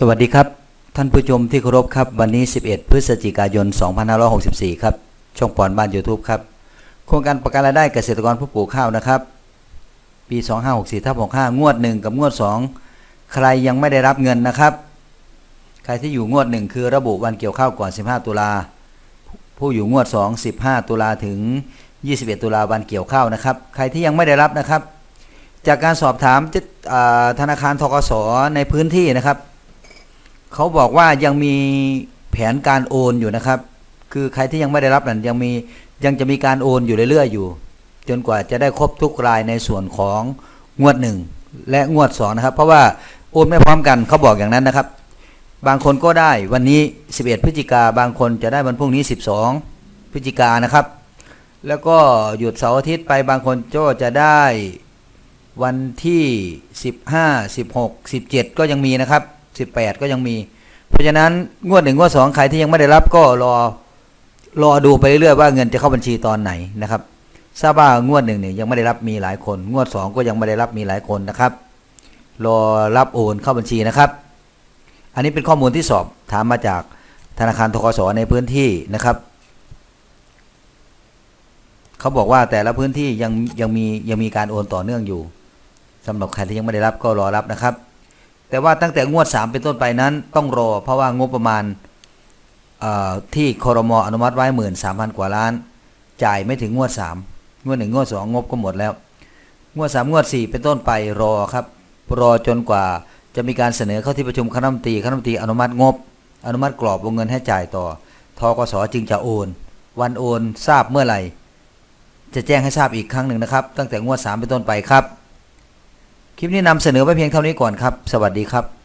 สวัสดีครับ ท่านผู้ชมที่เคารพครับ วันนี้ 11 พฤศจิกายน 2564 ครับ ช่องปอนบ้าน YouTube ครับ โครงการประกันรายได้เกษตรกรผู้ปลูกข้าวนะครับ ปี 2564ทับ65งวด 1 กับงวด 2 ใครยังไม่ได้รับเงินนะครับ ใครที่อยู่งวด 1 คือระบุวันเกี่ยวข้าวก่อน 15 ตุลา ผู้อยู่งวด 2 15 ตุลาถึง 21 ตุลาวันเกี่ยวข้าวนะครับ ใครที่ยังไม่ได้รับนะครับ จากการสอบถามธนาคารทกสในพื้นที่นะครับ เขาบอกว่ายังมีแผนการโอนอยู่นะครับ คือใครที่ยังไม่ได้รับนั้นยังมียังจะมีการโอนอยู่เรื่อยๆอยู่ จนกว่าจะได้ครบทุกรายในส่วนของงวดหนึ่งและงวดสองนะครับ เพราะว่าโอนไม่พร้อมกันเขาบอกอย่างนั้นนะครับ บางคนก็ได้วันนี้ 11 พฤศจิกาบางคนจะได้วันพรุ่งนี้ 12 พฤศจิกานะครับ แล้วก็หยุดเสาร์อาทิตย์ไปบางคนก็จะได้วันที่ 15 16 17 ก็ยังมีนะครับ 18 ก็ยังมี เพราะฉะนั้นงวดหนึ่งงวดสองใครที่ยังไม่ได้รับก็รอรอดูไปเรื่อยๆว่าเงินจะเข้าบัญชีตอนไหนนะครับทราบว่างวดหนึ่งเนี่ยยังไม่ได้รับมีหลายคน งวดสองก็ยังไม่ได้รับมีหลายคนนะครับ รอรับโอนเข้าบัญชีนะครับ อันนี้เป็นข้อมูลที่สอบถามมาจากธนาคารทกสในพื้นที่นะครับเขาบอกว่าแต่ละพื้นที่ยังยังมียังมีการโอนต่อเนื่องอยู่สำหรับใครที่ยังไม่ได้รับก็รอรับนะครับ แต่ว่าตั้งแต่งวด 3 เป็นต้นไปนั้นต้องรอ เพราะว่างบประมาณที่คอรมออนุมัติไว้หมื่นสามพันกว่าล้าน จ่ายไม่ถึงงวด 3 งวด 1 งวด 2 งบก็หมดแล้ว งวด 3 งวด 4 เป็นต้นไปรอครับ รอจนกว่าจะมีการเสนอเข้าที่ประชุมคณะรัฐมนตรีคณะรัฐมนตรีอนุมัติงบ อนุมัติกรอบวงเงินให้จ่ายต่อทกสจึงจะโอน วันโอนทราบเมื่อไหร่ จะแจ้งให้ทราบอีกครั้งหนึ่งนะครับ ตั้งแต่งวด 3 เป็นต้นไปครับ คลิปนี้นำเสนอไว้เพียงเท่านี้ก่อนครับ สวัสดีครับ